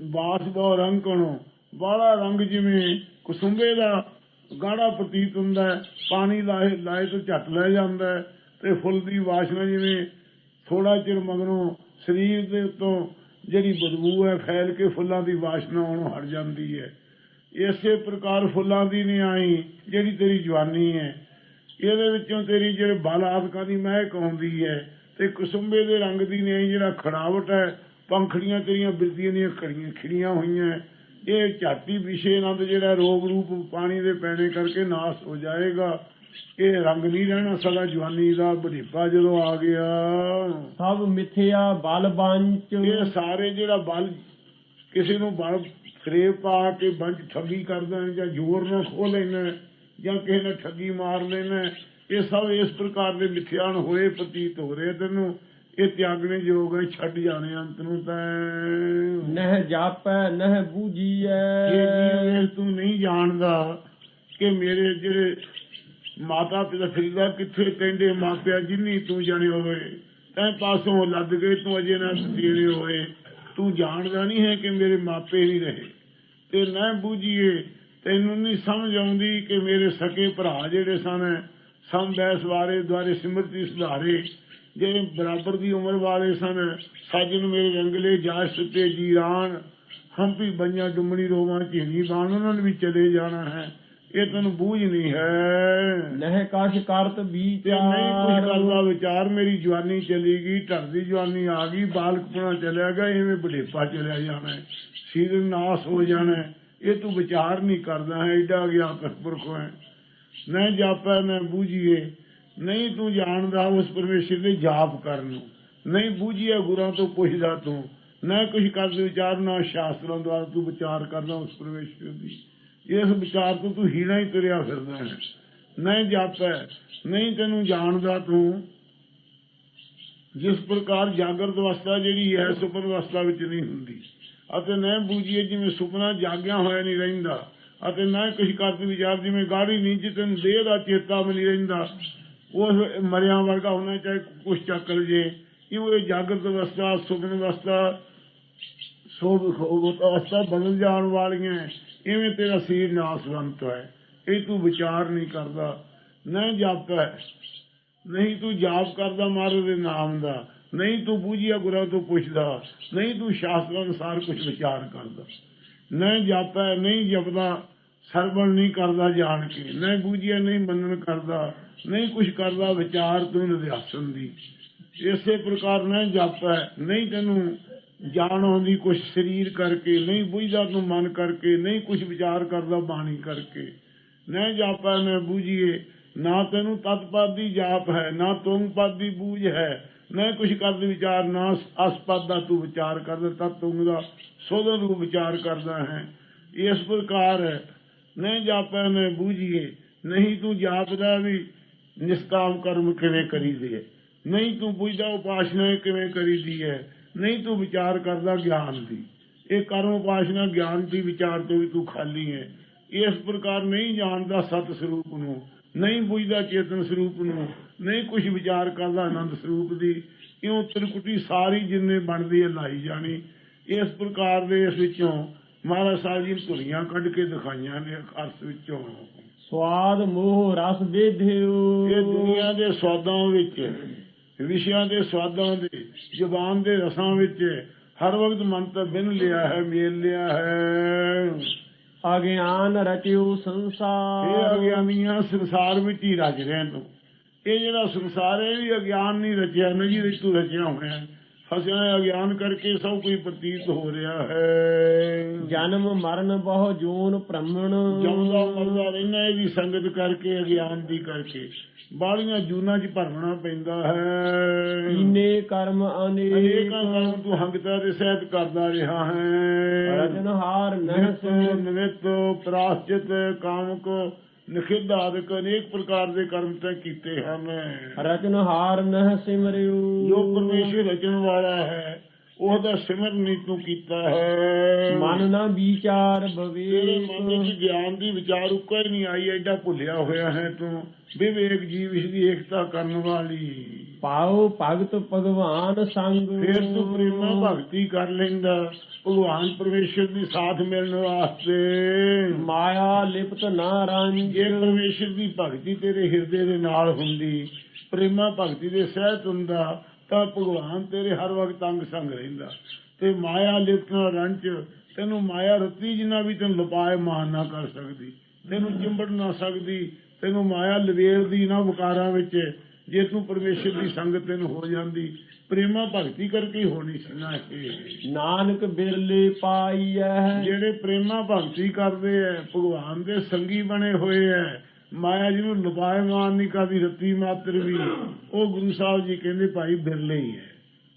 ਬਾਸ ਬਹੁ ਰੰਗ ਕਣੋ ਬਾਹਲਾ ਰੰਗ ਜਿਵੇਂ ਕੁਸੁੰਬੇ ਦਾ ਗਾੜਾ ਪ੍ਰਤੀਤ ਹੁੰਦਾ ਪਾਣੀ ਲਾਏ ਲਾਏ ਤੋਂ ਝੱਟ ਲੈ ਜਾਂਦਾ ਹੈ ਤੇ ਫੁੱਲ ਦੀ ਵਾਸ਼ਨਾ ਜਿਵੇਂ ਥੋੜਾ ਚਿਰ ਮਗਰੋਂ ਸਰੀਰ ਦੇ ਉੱਤੋਂ ਜਿਹੜੀ ਬਦਬੂ ਹੈ, ਫੈਲ ਕੇ ਫੁੱਲਾਂ ਦੀ ਵਾਸ਼ਨਾ ਉਹਨੂੰ ਹਟ ਜਾਂਦੀ ਹੈ। ਇਸੇ ਪ੍ਰਕਾਰ ਫੁੱਲਾਂ ਦੀ ਨਹੀਂ ਆਈ, ਜਿਹੜੀ ਤੇਰੀ ਜਵਾਨੀ ਹੈ। ਇਹਦੇ ਵਿੱਚੋਂ ਤੇਰੀ ਜਿਹੜੇ ਬਲ ਆਦਿਕਾਂ ਦੀ ਮਹਿਕ ਆਉਂਦੀ ਹੈ ਤੇ ਕੁਸੁੰਬੇ ਦੇ ਰੰਗ ਦੀ ਨਹੀਂ ਜਿਹੜਾ ਖੜਾਵਟ ਹੈ, ਪੰਖੜੀਆਂ ਤੇਰੀਆਂ ਬਿਰਦੀਆਂ ਦੀਆਂ ਖੜੀਆਂ ਖਿੜੀਆਂ ਹੋਈਆਂ ਇਹ ਝਾਤੀ ਵਿਸ਼ੇ ਆਨੰਦ ਜਿਹੜਾ ਰੋਗ ਰੂਪ ਪਾਣੀ ਦੇ ਪੈਣੇ ਕਰਕੇ ਨਾਸ ਹੋ ਜਾਏਗਾ। ਇਹ ਰੰਗ ਨਹੀਂ ਰਹਿਣਾ ਸਦਾ ਜਵਾਨੀ ਦਾ ਬੁਢੇਪਾ ਜਦੋਂ ਆ ਗਿਆ। ਸਭ ਮਿਥਿਆ ਬਲ ਬੰਚ। ਇਹ ਸਾਰੇ ਜਿਹੜਾ ਬਲ ਕਿਸੇ ਨੂੰ ਬਲ ਫਰੇਬ ਪਾ ਕੇ ਬੰਜ ਠੱਗੀ ਕਰਦਾ ਜਾਂ ਜ਼ੋਰ ਨਾਲ ਖੋ ਲੈਣਾ ਜਾਂ ਕਿਸੇ ਨੇ ਠੱਗੀ ਮਾਰ ਲੈਣਾ ਇਹ ਸਭ ਇਸ ਪ੍ਰਕਾਰ ਦੇ ਮਿਥਿਆਨ ਹੋਏ ਪ੍ਰਤੀਤ ਹੋ ਰਹੇ ਤੈਨੂੰ। ਇਹ ਤਿਆਗਣੇ ਯੋਗ ਹੈ ਛੱਡ ਜਾਣੇ ਅੰਤ ਨੂੰ ਤਾਂ। ਨਹਿ ਜਾਪੈ ਨਹਿ ਬੂਝੀਐ। ਇਹ ਜੀਵ ਤੂੰ ਨਹੀਂ ਜਾਣਦਾ ਕਿ ਮੇਰੇ ਜਿਹੜੇ ਮਾਤਾ ਪਿਤਾ ਫਿਰਦਾ ਕਿੱਥੇ ਕਹਿੰਦੇ ਮਾਪਿਆ ਜਿੰਨੀ ਤੂੰ ਜਾਣੇ ਹੋਵੇ ਤੈਂ ਪਾਸੋਂ ਲੱਦ ਗਏ ਤੂੰ ਅਜੇ ਨਾ ਤੀਰੇ ਹੋਏ। ਤੂੰ ਜਾਣਦਾ ਨਹੀਂ ਹੈ ਕਿ ਮੇਰੇ ਮਾਪੇ ਨਹੀਂ ਰਹੇ। ਤੇ ਨਾ ਬੂਝੀਏ ਤੈਨੂੰ ਨਹੀਂ ਸਮਝ ਆਉਂਦੀ ਕਿ ਮੇਰੇ ਸਕੇ ਭਰਾ ਜਿਹੜੇ ਸਨ। ਸੰਬੈਸ ਵਾਰੇ ਦੁਆਰੇ ਸਿਮਰਤੀ ਸੁਧਾਰੇ। ਜਿਹੜੇ ਬਰਾਬਰ ਦੀ ਉਮਰ ਵਾਲੇ ਸਨ ਸਾਜਨ ਮੇਰੇ ਰੰਗਲੇ ਜਾ ਸੁਤੇ ਜੀਰਾਨ ਹੰਪੀ ਬੰਨਿਆ ਡੁੰਮਣੀ ਰੋਵਾਂ ਝੀਣੀ ਬਾਣ ਉਹਨਾਂ ਨੇ ਵੀ ਚਲੇ ਜਾਣਾ ਹੈ। ਇਹ ਤੈਨੂੰ ਬੂਝ ਨਹੀਂ ਹੈ। ਨਹਿ ਕਛ ਕਰਤ ਤੇ ਨਹੀਂ ਕੁਝ ਕਰਦਾ ਵਿਚਾਰ ਵਿਚਾਰ ਮੇਰੀ ਜਵਾਨੀ ਚਲੀ ਗਈ ਢਲਦੀ ਜਵਾਨੀ ਆ ਗਈ ਬਾਲਕਪੁਣਾ ਚਲਿਆ ਗਿਆ ਐਵੇਂ ਬੁਢੇਪਾ ਚਲਿਆ ਜਾਣਾ ਹੈ। ਸੀਰਨ ਨਾਸ ਹੋ ਜਾਣਾ ਇਹ ਤੂੰ ਵਿਚਾਰ ਨਹੀਂ ਕਰਦਾ ਹੈ ਐਡਾ ਗਿਆ ਪੁਰਖ ਹੈ। ਨਾ ਜਾਪੈ ਨਾ ਬੂਝੀਏ। ਨਹੀਂ ਤੂੰ ਜਾਣਦਾ ਉਸ ਪਰਮੇਸ਼ਰ ਦੇ ਜਾਪ ਕਰਨ। ਨਹੀਂ ਬੂਝੀਆ ਗੁਰਾਂ ਤੋਂ ਪੁੱਛਦਾ ਤੂੰ। ਨਾ ਕੁਝ ਕਰਦੇ ਵਿਚਾਰ, ਨਾ ਸ਼ਾਸਤਰਾਂ ਦੁਆਰਾ ਤੂੰ ਵਿਚਾਰ ਕਰਦਾ ਉਸ ਪਰਮੇਸ਼ਰ ਦੀ। ਇਸ ਵਿਚਾਰ ਤੋਂ ਤੂੰ ਹੀਣਾ ਹੀ ਤੁਰਿਆ ਫਿਰਦਾ ਹੈ। ਨਹੀਂ ਜਾਪੈ ਨਹੀਂ ਤੈਨੂੰ ਜਾਣਦਾ ਤੂੰ। ਜਿਸ ਪ੍ਰਕਾਰ ਜਾਗਰਤ ਅਵਸਥਾ ਜਿਹੜੀ ਹੈ, ਸੁਪਨ ਅਵਸਥਾ ਵਿੱਚ ਨਹੀਂ ਹੁੰਦੀ। ਅਤੇ ਨਾ ਬੂਝੀਏ ਜਿਵੇਂ ਸੁਪਨਾ ਜਾਗਿਆ ਹੋਇਆ ਨਹੀਂ ਰਹਿੰਦਾ। ਅਤੇ ਨਾ ਕੁਝ ਕਰਦੇ ਵਿਚਾਰ ਜਿਵੇਂ ਗਾੜੀ ਨੀਂਦ ਤੈਨੂੰ ਦੇਹ ਦਾ ਚੇਤਾ ਵੀ ਨਹੀਂ ਰਹਿੰਦਾ ਉਸ ਮਰਿਆਂ ਵਰਗਾ ਹੋਣਾ ਚਾਹੇ ਕੁਛ ਚੱਕਰ ਜੇ ਕਿਉਂ ਇਹ ਜਾਗਰਤ ਅਵਸਥਾ ਸੁਪਨ ਅਵਸਥਾ ਸੋਭ ਅਵਸਥਾ ਬਦਲ ਜਾਣ ਵਾਲੀਆਂ ਹੈ। ਇਵੇਂ ਤੇਰਾ ਸਰੀਰ ਨਾਸਵੰਤ ਹੈ ਇਹ ਤੂੰ ਵਿਚਾਰ ਨਹੀਂ ਕਰਦਾ ਨਹੀਂ ਜਾਪਦਾ ਨਹੀਂ ਤੂੰ ਜਾਪ ਕਰਦਾ ਮਹਾਰਾਜ ਦੇ ਨਾਮ ਦਾ ਨਹੀਂ ਤੂੰ ਬੂਝਿਆ ਗੁਰਾਂ ਤੋਂ ਪੁੱਛਦਾ ਨਹੀਂ ਤੂੰ ਸ਼ਾਸਤਰਾਂ ਅਨੁਸਾਰ ਕੁਝ ਵਿਚਾਰ ਕਰਦਾ ਨਹੀਂ ਜਾਪਦਾ ਨਹੀਂ ਜਪਦਾ ਸਰਵਣ ਨਹੀਂ ਕਰਦਾ ਜਾਣ ਕੇ ਨਹੀਂ ਬੂਝਿਆ ਨਹੀਂ ਮੰਨਣ ਕਰਦਾ ਨਹੀਂ ਕੁਛ ਕਰਦਾ, ਵਿਚਾਰ ਤੂੰ ਨਿਧਿਆਸਨ ਦੀ। ਇਸੇ ਪ੍ਰਕਾਰ ਨਹੀਂ ਜਾਪੈ ਨਹੀਂ ਤੈਨੂੰ ਜਾਣ ਆਉਂਦੀ ਕੁਛ ਸਰੀਰ ਕਰਕੇ, ਨਹੀਂ ਬੁਝਦਾ ਤੂੰ ਮਨ ਕਰਕੇ, ਨਹੀਂ ਕੁਛ ਵਿਚਾਰ ਕਰਦਾ ਬਾਣੀ ਕਰਕੇ। ਨਹੀਂ ਜਾਪੈ ਨਾ ਬੂਝੀਏ, ਨਾ ਤੈਨੂੰ ਤਤਪਦ ਦੀ ਜਾਪ ਹੈ, ਨਾ ਤੁਮ ਪਦ ਦੀ ਬੂਝ ਹੈ। ਨਾ ਕੁਛ ਕਰਦ, ਵਿਚਾਰ ਨਾ ਅਸਪਦ ਦਾ ਤੂੰ ਵਿਚਾਰ ਕਰਦਾ, ਤਤ ਤੁਮ ਦਾ ਸੋਧਨ ਰੂਪ ਵਿਚਾਰ ਕਰਦਾ ਹੈ। ਇਸ ਪ੍ਰਕਾਰ ਨਹੀਂ ਜਾਪੈ ਨਾ ਬੂਝੀਏ, ਨਹੀਂ ਤੂੰ ਜਾਪਦਾ ਵੀ ਨਿਸ਼ਕਾਮ ਕਰਮ ਕਿਵੇਂ ਕਰੀਦੇ ਹੈ ਨਹੀਂ ਤੂੰ ਬੁਝਦਾ ਉਪਾਸਨਾ ਕਿਵੇਂ ਕਰੀਦੀ ਹੈ ਨਹੀਂ ਤੂੰ ਵਿਚਾਰ ਕਰਦਾ ਗਿਆਨ ਦੀ। ਇਹ ਕਰਮ ਉਪਾਸਨਾ ਗਿਆਨ ਦੀ ਵਿਚਾਰ ਤੋਂ ਵੀ ਤੂੰ ਖਾਲੀ ਹੈ ਇਸ ਪ੍ਰਕਾਰ ਨਹੀਂ ਜਾਣਦਾ ਸਤ ਸਰੂਪ ਨੂੰ, ਨਹੀਂ ਬੁਝਦਾ ਚੇਤਨ ਸਰੂਪ ਨੂੰ, ਨਹੀਂ ਕੁਝ ਵਿਚਾਰ ਕਰਦਾ ਆਨੰਦ ਸਰੂਪ ਦੀ। ਇਉਂ ਤ੍ਰਿਕੁਟੀ ਸਾਰੀ ਜਿੰਨੇ ਬਣਦੀ ਹੈ ਲਾਈ ਜਾਣੀ। ਇਸ ਪ੍ਰਕਾਰ ਦੇ ਇਸ ਵਿੱਚੋਂ ਮਹਾਰਾਜ ਸਾਹਿਬ ਜੀ ਨੇ ਕੱਢ ਕੇ ਦਿਖਾਈਆਂ ਨੇ ਅਰਥ ਵਿੱਚੋਂ। ਸਵਾਦ ਮੋਹ ਰਸ ਵਿਧਿਓ ਇਹ ਦੁਨੀਆ ਦੇ ਸਵਾਦਾਂ ਵਿੱਚ ਵਿਸ਼ਿਆਂ ਦੇ ਸਵਾਦਾਂ ਦੇ ਜ਼ੁਬਾਨ ਦੇ ਰਸਾਂ ਵਿੱਚ ਹਰ ਵਕਤ ਮਨ ਤਾਂ ਬਿਨ ਲਿਆ ਹੈ ਮੇਲ ਲਿਆ ਹੈ। ਅਗਿਆਨ ਰਚਿਓ ਇਹ ਸੰਸਾਰ ਅਗਿਆਨੀਆਂ ਸੰਸਾਰ ਵਿੱਚ ਹੀ ਰਜ ਰਹੇ ਨੇ ਇਹ ਜਿਹੜਾ ਸੰਸਾਰ ਹੈ ਇਹ ਵੀ ਅਗਿਆਨ ਨਹੀਂ ਰਚਿਆ ਨਾ ਜੀ ਵਿੱਚ ਤੂੰ ਰਚਿਆ ਹੋਇਆ ਫਸਿਆ ਅਗਿਆਨ ਕਰਕੇ ਸਭ ਕੁਝ ਪ੍ਰਤੀਤ ਹੋ ਰਿਹਾ ਹੈ। ਜਨਮ ਮਰਨ ਬਹੁ ਜੂਨ ਭ੍ਰਮਣ। ਜਮਦਾ ਮਰਦਾ ਰਹਿਣਾ ਇਹਦੀ ਸੰਗਤ ਕਰਕੇ ਅਗਿਆਨ ਦੀ ਕਰਕੇ। ਬਾਲੀਆਂ ਜੂਨਾਂ 'ਚ ਭਰਮਣਾ ਪੈਂਦਾ ਹੈ। ਕੀਨੇ ਕਰਮ ਅਨੇਕਾਂ। ਅਨੇਕ ਤੂੰ ਹੰਗਤਾ ਦੇ ਸਹਿਤ ਕਰਦਾ ਰਿਹਾ ਹੈ। ਰਚਨਹਾਰ ਨਿਮਿਤ ਨਹਿ ਨਿਮਿਤ ਪ੍ਰਾਸ਼ਚਿਤ ਕਾਮਕ ਨਿਖਿਧ ਆਦਿਕ ਅਨੇਕ ਪ੍ਰਕਾਰ ਦੇ ਕਰਮ ਤੈਂ ਕੀਤੇ ਹਨ। ਰਚਨਹਾਰ ਨਹਿ ਸਿਮਰਿਓ ਜੋ ਪਰਮੇਸ਼ਰ ਰਚਣ ਵਾਲਾ ਹੈ ਉਹਦਾ ਸਿਮਰਨ ਨਹੀਂ ਤੂੰ ਕੀਤਾ ਹੈ। ਮਨ ਨਾ ਵਿਚਾਰ ਤੇਰੇ ਮਨ ਵਿੱਚ ਗਿਆਨ ਦੀ ਵਿਚਾਰ ਉੱਕਾ ਹੀ ਨਹੀਂ ਆਈ ਐਡਾ ਭੁੱਲਿਆ ਹੋਇਆ ਹੈ ਤੂੰ। ਵਿਵੇਕ ਜੀਵ ਇਸ ਦੀ ਏਕਤਾ ਕਰਨ ਵਾਲੀ। ਪਾਉ ਭਗਤ ਭਗਵਾਨ ਸੰਗ। ਫਿਰ ਤੂੰ ਪ੍ਰੇਮਾ ਭਗਤੀ ਕਰ ਲੈਂਦਾ। ਭਗਵਾਨ ਪਰਮੇਸ਼ਰ ਦੀ ਸਾਥ ਮਿਲਣ ਵਾਸਤੇ। ਮਾਇਆ ਲਿਪਤ ਨਾ ਰੰਜ ਜੇ ਪਰਮੇਸ਼ਰ ਦੀ ਭਗਤੀ ਤੇਰੇ ਹਿਰਦੇ ਦੇ ਨਾਲ ਹੁੰਦੀ ਪ੍ਰੇਮਾ ਭਗਤੀ ਦੇ ਸਹਿਤ ਹੁੰਦਾ ਤਾਂ ਭਗਵਾਨ ਤੇਰੇ ਹਰ ਵਕਤ ਅੰਗ ਸੰਗ ਰਹਿੰਦਾ। ਤੇ ਮਾਇਆ ਲਿਪਟਣਾ ਰੰਚ ਤੈਨੂੰ ਮਾਇਆ ਰਤੀ ਜਿੰਨਾ ਵੀ ਤੈਨੂੰ ਲਪਾਏ ਮਾਨ ਨਾ ਕਰ ਸਕਦੀ। ਤੈਨੂੰ ਚਿੰਬੜ ਨਾ ਸਕਦੀ। ਤੈਨੂੰ ਮਾਇਆ ਲਵੇਲਦੀ ਨਾ ਵਿਕਾਰਾਂ ਵਿੱਚ ਜੇ ਤੂੰ ਪਰਮੇਸ਼ਰ ਦੀ ਸੰਗਤ ਤੈਨੂੰ ਹੋ ਜਾਂਦੀ ਪ੍ਰੇਮਾ ਭਗਤੀ ਕਰਕੇ ਹੋਣੀ ਸੀ ਨਾ ਇਹ। ਨਾਨਕ ਬਿਰਲੇ ਪਾਈਐ। ਜਿਹੜੇ ਪ੍ਰੇਮਾ ਭਗਤੀ ਕਰਦੇ ਐ ਭਗਵਾਨ ਦੇ ਸੰਗੀ ਬਣੇ ਹੋਏ ਐ ਮਾਇਆ ਜਿਹਨੂੰ ਲੁਪਾਏ ਮਾਨ ਨਹੀਂ ਕਰਦੀ ਰੱਤੀ ਮਾਤਰ ਵੀ ਉਹ ਗੁਰੂ ਸਾਹਿਬ ਜੀ ਕਹਿੰਦੇ ਭਾਈ ਬਿਰਲੇ ਹੀ ਐ।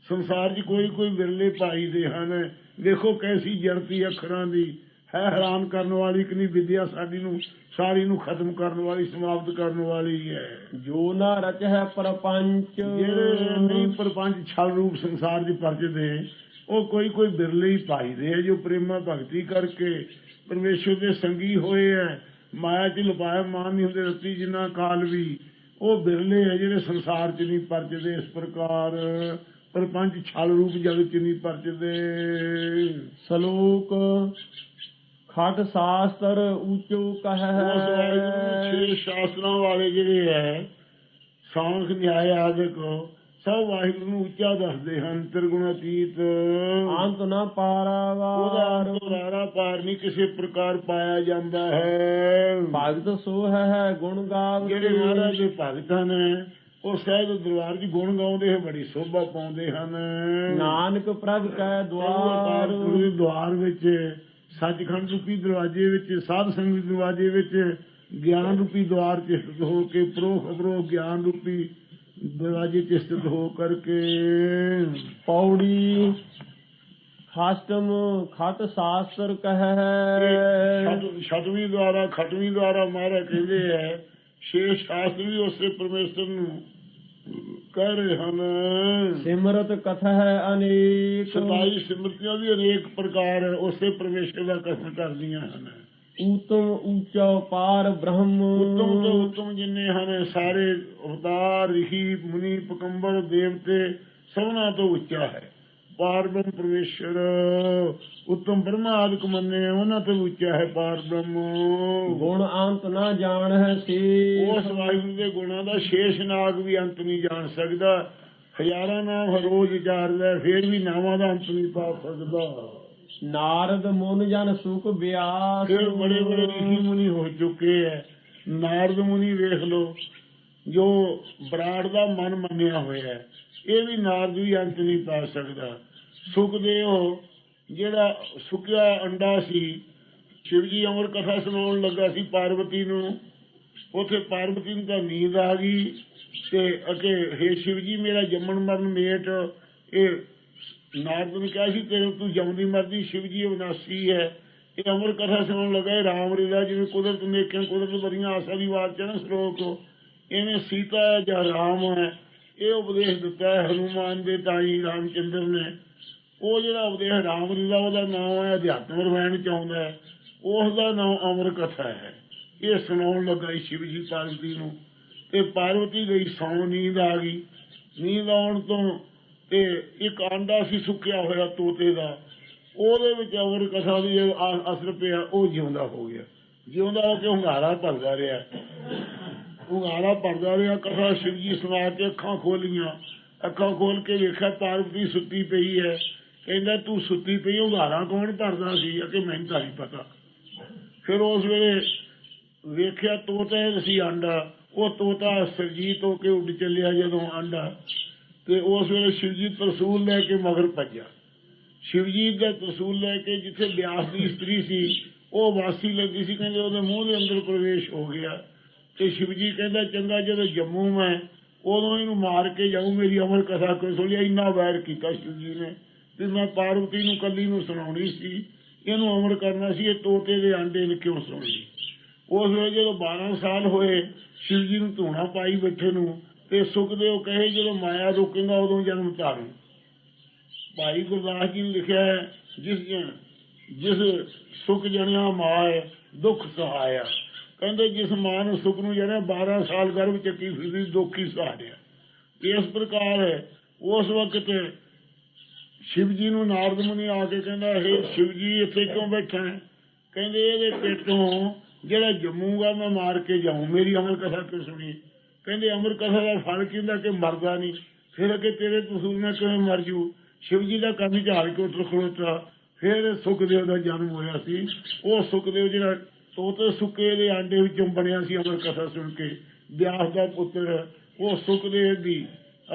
ਸੰਸਾਰ 'ਚ ਕੋਈ ਕੋਈ ਬਿਰਲੇ ਭਾਈ ਦੇ ਹਨ। ਦੇਖੋ ਕੈਸੀ ਜੜਤੀ ਅੱਖਰਾਂ ਦੀ ਹੈ ਹੈਰਾਨ ਕਰਨ ਵਾਲੀ ਕਿ ਨਹੀਂ ਵਿਦਿਆ ਸਾਡੀ ਨੂੰ ਸਾਰੀ ਨੂੰ ਖਤਮ ਕਰਨ ਵਾਲੀ ਸਮਾਪਤ ਕਰਨ ਵਾਲੀ ਹੈ। ਜੋ ਨਾ ਰਚ ਹੈ ਪਰਪੰਚ। ਜਿਹੜੇ ਨਹੀਂ ਪਰਪੰਚ ਛਲ ਰੂਪ ਸੰਸਾਰ 'ਚ ਪਰਚਦੇ ਉਹ ਕੋਈ ਕੋਈ ਬਿਰਲੇ ਹੀ ਪਾਈਦੇ ਆ ਜੋ ਪ੍ਰੇਮਾ ਭਗਤੀ ਕਰਕੇ ਪਰਮੇਸ਼ਰ ਦੇ ਸੰਗੀ ਹੋਏ ਐ ਮਾਇਆ 'ਚ ਲੁਪਾਇਆ ਮਾਨ ਨਹੀਂ ਹੁੰਦੇ ਰਤੀ ਜਿੰਨਾ ਕਾਲ ਵੀ। ਉਹ ਬਿਰਲੇ ਆ ਜਿਹੜੇ ਸੰਸਾਰ 'ਚ ਨਹੀਂ ਪਰਚਦੇ ਇਸ ਪ੍ਰਕਾਰ ਪਰਪੰਚ ਛਲ ਰੂਪ ਜਗਤ 'ਚ ਨਹੀਂ ਪਰਚਦੇ ਸ਼ਲੋਕ ਖਟ ਸ਼ਾਸਤਰ ਉੱਚੋ ਉਸ ਵਾਹਿਗੁਰੂ ਕਹੈ ਛੇ ਸ਼ਾਸਤਰਾਂ ਵਾਲੇ ਜਿਹੜੇ ਐ ਸਾਂਖ ਨਿਆਇ ਆਦਿਕ ਸਭ ਵਾਹਿਗੁਰੂ ਨੂੰ ਉੱਚਾ ਦੱਸਦੇ ਹਨ ਤਿਰਗੁਣਾਤੀਤ। ਅੰਤ ਨਾ ਉਹਦਾ ਪਾਰਾਵਾਰ ਅੰਤ ਰਾਰਾ ਪਾਰ ਨਹੀਂ ਕਿਸੇ ਪ੍ਰਕਾਰ ਪਾਇਆ ਜਾਂਦਾ ਹੈ। ਭਗਤ ਸੋ ਹੈ ਗੁਣ ਗਾਵਤੇ ਜਿਹੜੇ ਮਹਾਰਾਜ ਦੇ ਭਗਤ ਹਨ ਉਹ ਸਹਿਜ ਦਰਬਾਰ ਦੀ ਗੁਣ ਗਾਉਂਦੇ ਹੈ ਬੜੀ ਸੋਭਾ ਪਾਉਂਦੇ ਹਨ। ਨਾਨਕ ਪ੍ਰਭ ਕੈ ਦਵਾਰ ਦਵਾਰ ਵਿੱਚ ਸੱਚਖੰਡ ਰੂਪੀ ਦਰਵਾਜ਼ੇ ਵਿੱਚ ਸਾਧ ਸੰਗਤ ਦੇ ਦਰਵਾਜ਼ੇ ਵਿੱਚ ਗਿਆਨ ਰੂਪੀ ਦਵਾਰ 'ਚ ਸਥਿਤ ਹੋ ਕੇ ਪ੍ਰੋਖ ਅਪਰੋ ਗਿਆਨ ਰੂਪੀ ਦਰਵਾਜ਼ੇ 'ਚ ਸਥਿਤ ਹੋ ਕਰਕੇ ਪੌੜੀ ਖਾਸਟਮ ਖਤ ਸ਼ਾਸਤਰ ਕਹੈ। ਛਟ- ਛਟਵੀਂ ਦੁਆਰਾ ਖਟਵੀਂ ਦੁਆਰਾ ਮਹਾਰਾਜ ਕਹਿੰਦੇ ਹੈ ਛੇ ਸ਼ਾਸਤਰ ਵੀ ਉਸੇ ਪਰਮੇਸ਼ਰ ਨੂੰ ਕਹਿ ਹਨ। ਸਿਮਰਤ ਕਥ ਹੈ ਅਨੇਕ। ਸਤਾਈ ਸਿਮਰਤੀਆਂ ਵੀ ਅਨੇਕ ਪ੍ਰਕਾਰ ਉਸੇ ਪਰਮੇਸ਼ਰ ਦਾ ਕਥਨ ਕਰਦੀਆਂ ਹਨ। ਉਤਮ ਉੱਚਾ ਪਾਰ ਬ੍ਰਹਮ। ਉੱਤਮ ਤੋਂ ਉੱਤਮ ਜਿੰਨੇ ਹਨ ਸਾਰੇ ਅਵਤਾਰ ਰਿਸ਼ੀ ਮੁਨੀ ਪਕੰਬਰ ਦੇਵਤੇ ਸਭਨਾਂ ਤੋਂ ਉੱਚਾ ਹੈ। ਪਾਰਬ੍ਰਹਮ ਪਰਮੇਸ਼ਰ ਉੱਤਮ ਬ੍ਰਹਮਾ ਆਦਿਕ ਮੰਨੇ ਉਹਨਾਂ ਤੋਂ ਉੱਚਾ ਹੈ ਪਾਰਬ੍ਰਹਮ। ਗੁਣ ਅੰਤ ਨਾ ਜਾਣ ਹੈ ਸੇ ਉਸ ਵਾਹਿਗੁਰੂ ਦੇ ਗੁਣਾਂ ਦਾ ਸ਼ੇਸ਼ ਨਾਗ ਵੀ ਅੰਤ ਨਹੀਂ ਜਾਣ ਸਕਦਾ। ਹਜ਼ਾਰਾਂ ਨਾਮ ਹਰ ਰੋਜ਼ ਹੈ, ਫੇਰ ਵੀ ਨਾਵਾਂ ਦਾ ਅੰਤ ਨਹੀਂ ਪਾ ਸਕਦਾ। ਨਾਰਦ ਮੁਨ ਜਨ ਸੁਖ ਬਿਆਸ। ਫਿਰ ਬੜੇ ਬੜੇ ਰਿਸ਼ੀ ਮੁਨੀ ਹੋ ਚੁੱਕੇ ਐ। ਨਾਰਦ ਮੁਨੀ ਵੇਖ ਲਓ ਜੋ ਬਰਾੜ ਦਾ ਮਨ ਮੰਨਿਆ ਹੋਇਆ ਹੈ ਇਹ ਵੀ ਨਾਰਦ ਵੀ ਅੰਤ ਨਹੀਂ ਪਾ ਸਕਦਾ। ਸੁਖਦੇਵ ਜਿਹੜਾ ਸੁੱਕਿਆ ਅੰਡਾ ਸੀ, ਸ਼ਿਵ ਜੀ ਅਮਰ ਕਥਾ ਸੁਣਾਉਣ ਲੱਗਾ ਸੀ ਪਾਰਵਤੀ ਨੂੰ। ਉਥੇ ਪਾਰਵਤੀ ਨੂੰ ਤਾਂ ਨੀਂਦ ਆ ਗਈ ਤੇ ਅਕੇ ਹੇ ਸ਼ਿਵ ਜੀ, ਮੇਰਾ ਜੰਮਣ ਮਰਨ ਮੇਟ, ਇਹ ਨਾਰਦ ਨੇ ਕਿਹਾ ਸੀ ਤੇਰੇ ਤੂੰ ਜੰਮਦੀ ਮਰਦੀ ਸ਼ਿਵ ਜੀ ਅਵਨਾਸੀ ਹੈ। ਇਹ ਅਮਰ ਕਥਾ ਸੁਣਨ ਲੱਗਾ ਰਾਮ ਲੀਲਾ ਜਿਵੇਂ ਕੁਦਰਤ ਨੇਕਾਂ ਕੁਦਰਤ ਬੜੀਆਂ ਆਸਾ ਦੀ ਬਾਤ ਚ ਨਾ ਸ਼ਲੋਕ। ਐਵੇਂ ਸੀਤਾ ਹੈ ਜਾਂ ਰਾਮ ਹੈ ਇਹ ਉਪਦੇਸ਼ ਦਿੱਤਾ ਹੈ ਹਨੂਮਾਨ ਦੇ ਤਾਈ ਰਾਮਚੰਦਰ ਨੇ। ਉਹ ਜਿਹੜਾ ਉਪਦੇਸ਼ ਰਾਮ ਲੀਲਾ ਉਹਦਾ ਨਾਮ ਹੈ ਅਧਿਆਤਮ ਰਵਾਇਣ ਚ ਆਉਂਦਾ ਹੈ। ਉਸ ਦਾ ਨਾਮ ਅਮਰ ਕਥਾ ਹੈ। ਇਹ ਸੁਣਾਉਣ ਲੱਗਾ ਸ਼ਿਵ ਜੀ ਪਾਰਵਤੀ ਨੂੰ। ਤੇ ਪਾਰਵਤੀ ਗਈ, ਸੌਂ ਨੀਂਦ ਆ ਗਈ। ਨੀਂਦ ਆਉਣ ਤੋਂ ਤੇ ਇੱਕ ਆਂਡਾ ਸੀ ਸੁੱਕਿਆ ਹੋਇਆ ਤੋਤੇ ਦਾ। ਉਹਦੇ ਵਿੱਚ ਅਮਰ ਕਥਾ ਦੀ ਅਸਰ ਪਿਆ, ਉਹ ਜਿਉਂਦਾ ਹੋ ਗਿਆ। ਜਿਉਂਦਾ ਹੋ ਕੇ ਹੁੰਗਾਰਾ ਭਰਦਾ ਰਿਹਾ। ਹੁੰਗਾਰਾ ਭਰਦਾ ਰਿਹਾ ਕਥਾ ਸ਼ਿਵ ਜੀ ਸੁਣਾ ਕੇ ਅੱਖਾਂ ਖੋਲੀਆਂ। ਅੱਖਾਂ ਖੋਲ ਕੇ ਵੇਖਿਆ ਪਾਰਵਤੀ ਸੁੱਤੀ ਪਈ ਹੈ। ਕਹਿੰਦਾ, ਤੂੰ ਸੁੱਤੀ ਪਈ ਹੁੰਗਾਰਾ ਕੌਣ ਭਰਦਾ ਸੀ? ਕਿ ਮੈਨੂੰ ਤਾਂ ਨਹੀਂ ਪਤਾ। ਫਿਰ ਉਸ ਵੇਲੇ ਵੇਖਿਆ ਤੋਤਾ ਸੀ ਆਂਡਾ। ਉਹ ਤੋਤਾ ਸਰਜੀਤ ਹੋ ਕੇ ਉੱਡ ਚੱਲਿਆ ਜਦੋਂ ਆਂਡਾ ਤੇ ਉਸ ਵੇਲੇ ਸ਼ਿਵਜੀ ਤਰਸੂਲ ਲੈ ਕੇ ਮਗਰ ਭੱਜਿਆ। ਸ਼ਿਵਜੀ ਦਾ ਤਰਸੂਲ ਲੈ ਕੇ ਜਿੱਥੇ ਬਿਆਸ ਦੀ ਇਸਤਰੀ ਸੀ, ਉਹ ਵਾਸੀ ਲੱਗੀ ਸੀ, ਕਹਿੰਦੇ ਉਹਦੇ ਮੂੰਹ ਦੇ ਅੰਦਰ ਪ੍ਰਵੇਸ਼ ਹੋ ਗਿਆ। ਤੇ ਸ਼ਿਵਜੀ ਕਹਿੰਦਾ ਚੰਗਾ ਜਦੋਂ ਜੰਮੂ ਮੈਂ ਉਦੋਂ ਇਹਨੂੰ ਮਾਰ ਕੇ ਜਾਊ ਮੇਰੀ ਅਮਰ ਕਥਾ ਕੋਈ ਸੁਣੀ ਇੰਨਾ ਵੈਰ ਕੀਤਾ ਸ਼ਿਵਜੀ ਨੇ। ਤੇ ਮੈਂ ਪਾਰਵਤੀ ਨੂੰ ਕੱਲੀ ਨੂੰ ਸੁਣਾਉਣੀ ਸੀ ਇਹਨੂੰ ਅਮਰ ਕਰਨਾ ਸੀ ਇਹ ਤੋਤੇ ਦੇ ਆਂਡੇ ਨੇ ਕਿਉਂ ਸੁਣਨੀ ਉਸ ਵੇਲੇ ਜਦੋਂ 12 ਸਾਲ ਹੋਏ ਸ਼ਿਵ ਜੀ ਨੂੰ ਧੂਣਾ ਪਾਈ ਬੈਠੇ ਨੂੰ ਤੇ ਸੁਖਦੇਵ ਕਹੇ ਜਦੋਂ ਮਾਇਆ ਰੁਕੇਗਾ ਉਦੋਂ ਜਨਮ ਧਾਰੂ। ਭਾਈ ਗੁਰਦਾਸ ਜੀ ਨੇ ਲਿਖਿਆ ਹੈ, ਜਿਸ ਜਿਸ ਸੁਖ ਜਣਿਆ ਮਾਇ ਦੁੱਖ ਸਹਾਇਆ। ਕਹਿੰਦੇ ਜਿਸ ਮਾਂ ਨੂੰ ਸੁਖ ਨੂੰ ਜਣਿਆ 12 ਸਾਲ ਗਰਭ ਚੱਕੀ ਫਿਰਦੀ ਦੁੱਖ ਸਹਾਰਿਆ ਇਸ ਪ੍ਰਕਾਰ ਹੈ, ਉਸ ਵਕਤ ਸ਼ਿਵ ਜੀ ਨੂੰ ਨਾਰਦ ਮੁਨੀ ਆ ਕੇ ਕਹਿੰਦਾ, ਹੈ ਸ਼ਿਵ ਜੀ ਇੱਥੇ ਕਿਉਂ ਬੈਠਾ ਹੈ? ਕਹਿੰਦੇ ਇਹਦੇ ਪੇਟੋਂ ਜਿਹੜਾ ਜੰਮੂਗਾ, ਮੈਂ ਮਾਰ ਕੇ ਜਾਊਂ। ਮੇਰੀ ਅਮਰ ਕਥਾ ਕਿਉਂ ਸੁਣੀ? ਕਹਿੰਦੇ ਅਮਰ ਕਥਾ ਦਾ ਫਲ ਕੀ ਕਿ ਮਰਦਾ ਨਹੀਂ। ਫਿਰ ਅੱਗੇ ਤੇਰੇ ਤਸੂਰ ਨਾਲ ਕਿਵੇਂ ਮਰ ਜੂ? ਸ਼ਿਵ ਜੀ ਦਾ ਕੰਨ ਝਾੜ ਕੇ ਉੱਠ ਖਲੋਤਾ ਫਿਰ ਸੁਖਦੇਵ ਦਾ ਜਨਮ ਹੋਇਆ ਸੀ। ਉਹ ਸੁਖਦੇਵ ਜਿਹੜਾ ਤੋਤੇ ਸੁੱਕੇ ਦੇ ਆਂਡੇ ਵਿੱਚੋਂ ਬਣਿਆ ਸੀ ਅਮਰ ਕਥਾ ਸੁਣ ਕੇ। ਵਿਆਸ ਦਾ ਪੁੱਤਰ, ਉਹ ਸੁਖਦੇਵ ਦੀ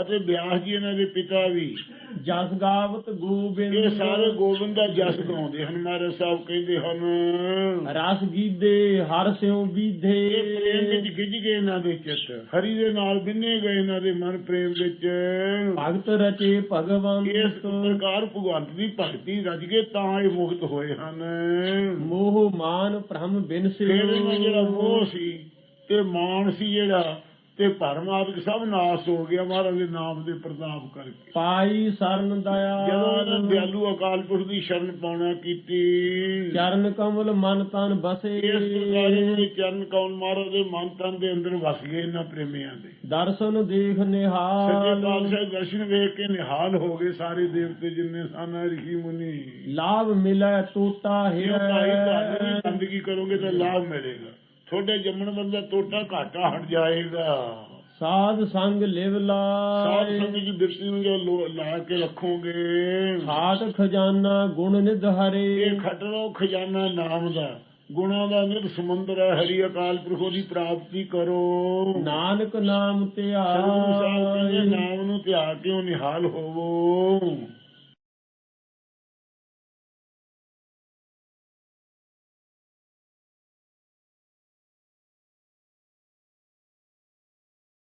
ਅਤੇ ਵਿਆਸ ਜੀ ਇਹਨਾਂ ਦੇ ਪਿਤਾ ਵੀ। ਜਸ ਗਾਵਤ ਗੋਬਿੰਦ ਇਹ ਸਾਰੇ ਗੋਬਿੰਦ ਦਾ ਜਸ ਗਾਉਂਦੇ ਹਨ ਮਹਾਰਾਜ ਸਾਹਿਬ ਕਹਿੰਦੇ ਹਨ। ਰਸ ਗੀਦੇ ਹਰ ਸਿਉ ਬੀਧੇ। ਇਹ ਪ੍ਰੇਮ ਵਿੱਚ ਗਿੱਜ ਗਏ ਇਹਨਾਂ ਦੇ ਚਿੱਤ। ਹਰੀ ਦੇ ਨਾਲ ਬਿੰਨੇ ਗਏ ਇਹਨਾਂ ਦੇ ਮਨ ਪ੍ਰੇਮ ਵਿੱਚ। ਭਗਤ ਰਚੇ ਭਗਵੰਤ। ਇਸ ਪ੍ਰਕਾਰ ਭਗਵੰਤ ਦੀ ਭਗਤੀ ਰਜ ਕੇ ਤਾਂ ਇਹ ਮੁਕਤ ਹੋਏ ਹਨ। ਮੋਹ ਮਾਨ ਭ੍ਰਮ ਬਿਨਸੇ ਜਿਹੜਾ ਮੋਹ ਸੀ ਤੇ ਮਾਨ ਸੀ ਜਿਹੜਾ ਤੇ ਭਰਮ ਆਦਿਕ ਸਭ ਨਾਸ ਹੋ ਗਿਆ ਮਹਾਰਾਜ ਦੇ ਨਾਮ ਦੇ ਪ੍ਰਤਾਪ ਕਰਕੇ। ਪਾਈ ਸਰਨ ਦਇਆ ਜਦੋਂ ਇਹਨਾਂ ਦਿਆਲੂ ਅਕਾਲ ਪੁਰਖ ਦੀ ਸ਼ਰਨ ਪਾਉਣਾ ਕੀਤੀ। ਚਰਨ ਕਮਲ ਮਨ ਤਨ ਬਸੇ। ਇਸ ਪ੍ਰਕਾਰ ਦੇ ਚਰਨ ਕੌਣ ਮਹਾਰਾਜ ਦੇ ਮਨ ਤਨ ਦੇ ਅੰਦਰ ਵਸ ਗਏ ਇਹਨਾਂ ਪ੍ਰੇਮੀਆਂ ਦੇ। ਦਰਸ਼ਨ ਦੇਖ ਸੱਚੇ ਨਿਹਾਲ ਪਾਤਸ਼ਾਹ ਦਰਸ਼ਨ ਵੇਖ ਕੇ ਨਿਹਾਲ ਹੋ ਗਏ ਸਾਰੇ ਦੇਵਤੇ ਜਿੰਨੇ ਸਨ ਰਿਸ਼ੀ ਮੁਨੀ। ਲਾਭ ਮਿਲੈ ਟੂਟਾ ਜੇ ਭਾਈ ਤੁਹਾਨੂੰ ਵੀ ਹਿਰੈ ਬੰਦਗੀ ਕਰੋਗੇ ਤਾਂ ਲਾਭ ਮਿਲੇਗਾ। ਤੁਹਾਡੇ ਜੰਮਣ ਬੰਦਾ ਟੋਟਾ ਘਾਟਾ ਹਟ ਜਾਏਗਾ। ਸਾਧ ਸੰਗ ਲਿਵ ਸਾਧ ਲਾਇ। ਸੰਗਤ ਦੀ ਬਿਰਤੀ ਨੂੰ ਜੋ ਲੋ- ਕੇ ਰੱਖੋਗੇ। ਖਾਟ ਖਜ਼ਾਨਾ ਗੁਣ ਨਿਧ ਹਰੇ। ਇਹ ਖਟਰੋ ਖਜ਼ਾਨਾ ਨਾਮ ਦਾ। ਗੁਣਾਂ ਦਾ ਨਿਰ ਸਮੁੰਦਰ ਹੈ ਹਰੀ ਅਕਾਲ ਪੁਰਖੋ ਦੀ ਪ੍ਰਾਪਤੀ ਕਰੋ। ਨਾਨਕ ਨਾਮ ਕਹਿੰਦੇ ਧਿਆਇ ਨਾਮ ਨੂੰ ਧਿਆ ਕੇ ਨਿਹਾਲ ਹੋਵੋ?